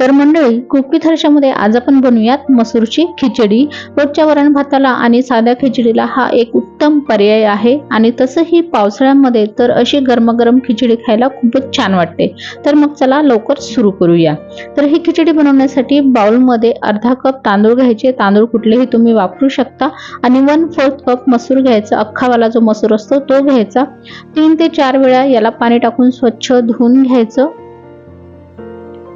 तर मंडळी कुकी थरशामध्ये आज आपण बनवूयात मसूरची खिचडी. रोजच्या वरण भाताला आणि साध्या खिचडीला हा एक उत्तम पर्याय आहे. आणि तसंही पावसाळ्यामध्ये तर अशी गरमागरम खिचडी खायला खूपच छान वाटते. तर मग चला लवकर सुरू करूया. तर ही खिचडी बनवण्यासाठी बाउलमध्ये अर्धा कप तांदूळ घ्यायचे. तांदूळ कुठलेही तुम्ही वापरू शकता. आणि वन फोर्थ कप मसूर घ्यायचा. अख्खावाला जो मसूर असतो तो घ्यायचा. तीन ते चार वेळा याला पाणी टाकून स्वच्छ धुवून घ्यायचं.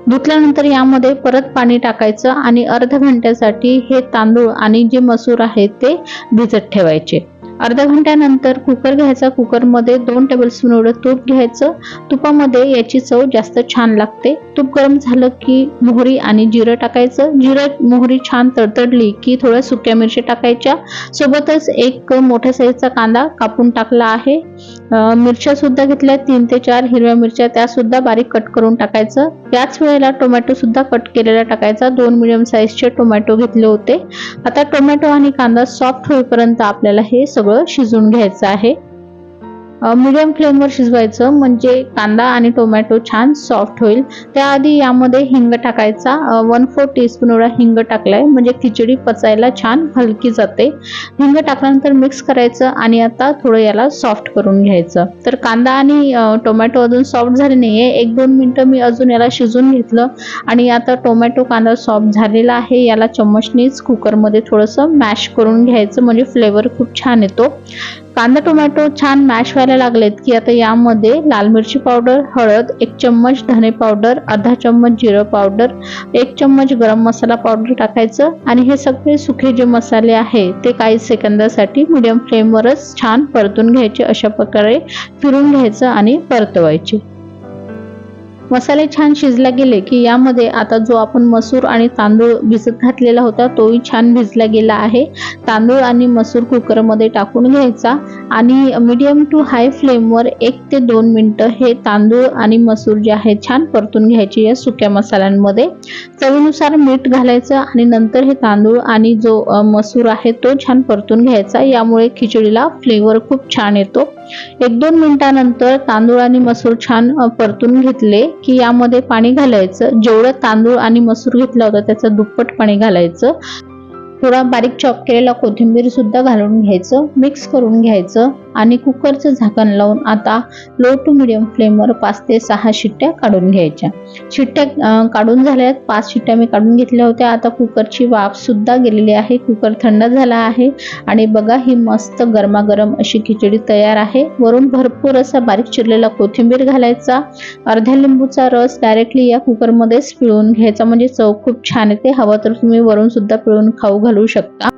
धुतल्यानंतर यामध्ये परत पाणी टाकायचं आणि अर्ध घंट्यासाठी हे तांदूळ आणि जे मसूर आहे ते भिजत ठेवायचे. अर्ध्या घंट्यानंतर कुकर घ्यायचा. कुकरमध्ये दोन टेबलस्पून एवढं तूप घ्यायचं. तुपामध्ये याची चव जास्त छान लागते. तूप गरम झालं की मोहरी आणि जिरं टाकायचं. जिरं मोहरी छान तडतडली की थोड्या सुक्या मिरच्या टाकायच्या. सोबतच एक मोठ्या साईजचा कांदा कापून टाकला आहे. मिरच्या सुद्धा घेतल्या. तीन ते चार हिरव्या मिरच्या त्या सुद्धा बारीक कट करून टाकायचं. याच वेळेला टोमॅटो सुद्धा कट केलेला टाकायचा. दोन मिडियम साईजचे टोमॅटो घेतले होते. आता टोमॅटो आणि कांदा सॉफ्ट होईपर्यंत आपल्याला हे सगळं शिजवून घ्यायचं आहे. मिडियम फ्लेमवर शिजवायचं. म्हणजे कांदा आणि टोमॅटो छान सॉफ्ट होईल. त्याआधी यामध्ये हिंग टाकायचा. वन फोर टीस्पून एवढा हिंग टाकलाय. म्हणजे खिचडी पचायला छान हलकी जाते. हिंग टाकल्यानंतर मिक्स करायचं आणि आता थोडं याला सॉफ्ट करून घ्यायचं. तर कांदा आणि टोमॅटो अजून सॉफ्ट झाले नाहीये. एक दोन मिनटं मी अजून याला शिजून घेतलं आणि आता टोमॅटो कांदा सॉफ्ट झालेला आहे. याला चम्मचनीच कुकरमध्ये थोडंसं मॅश करून घ्यायचं. म्हणजे फ्लेवर खूप छान येतो. कांदा टोमॅटो छान मॅश व्हायला लागलेत की आता यामध्ये लाल मिरची पावडर हळद एक चम्मच धने पावडर अर्धा चम्मच जिरं पावडर एक चम्मच गरम मसाला पावडर टाकायचं आणि हे सगळे सुखे जे मसाले आहे ते काही सेकंदासाठी मिडियम फ्लेमवरच छान परतून घ्यायचे अशा प्रकारे फिरून घ्यायचं आणि परतवायचे. मसाले छान शिजला गेले की यामध्ये आता जो आपण मसूर आणि तांदूळ भिजत घातलेला होता तोही छान भिजला गेला आहे. तांदूळ आणि मसूर कुकरमध्ये टाकून घ्यायचा आणि मीडियम टू हाय फ्लेमवर एक ते दोन मिनटं हे तांदूळ आणि मसूर जे आहे छान परतून घ्यायचे या सुक्या मसाल्यांमध्ये. चवीनुसार मीठ घालायचं आणि नंतर हे तांदूळ आणि जो मसूर आहे तो छान परतून घ्यायचा. यामुळे खिचडीला फ्लेवर खूप छान येतो. एक दोन मिनिटानंतर तांदूळ आणि मसूर छान परतून घेतले की यामध्ये पाणी घालायचं. जेवढं तांदूळ आणि मसूर घेतला होता त्याचं दुप्पट पाणी घालायचं. थोडा बारीक चॉप केलेला कोथिंबीर सुद्धा घालून घ्यायचं. मिक्स करून घ्यायचं. आणि कुकरचं झाकण लावून आता लो टू मिडियम फ्लेमवर पाच ते सहा शिट्ट्या काढून घ्यायच्या. शिट्ट्या काढून झाल्यात पाच शिट्ट्या मी काढून घेतल्या होत्या. आता कुकरची वाफ सुद्धा गेलेली आहे. कुकर थंड झाला आहे. आणि बघा ही मस्त गरमागरम अशी खिचडी तयार आहे. वरून भरपूर असा बारीक चिरलेला कोथिंबीर घालायचा. अर्ध्या लिंबूचा रस डायरेक्टली या कुकरमध्येच पिळून घ्यायचा. म्हणजे चव खूप छान येते. हवं तर तुम्ही वरून सुद्धा पिळून खाऊ घालू शकता.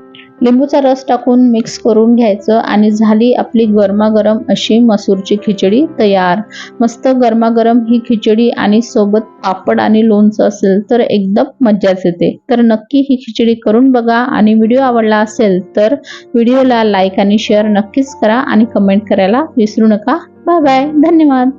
लिंबूचा रस टाकून मिक्स करून घ्यायचं आणि झाली आपली गरमागरम अशी मसूरची खिचडी तयार. मस्त गरमागरम ही खिचडी आणि सोबत पापड आणि लोणचं असेल तर एकदम मज्जाच येते. तर नक्की ही खिचडी करून बघा आणि व्हिडिओ आवडला असेल तर व्हिडिओला लाईक आणि शेअर नक्कीच करा आणि कमेंट करायला विसरू नका. बाय बाय धन्यवाद.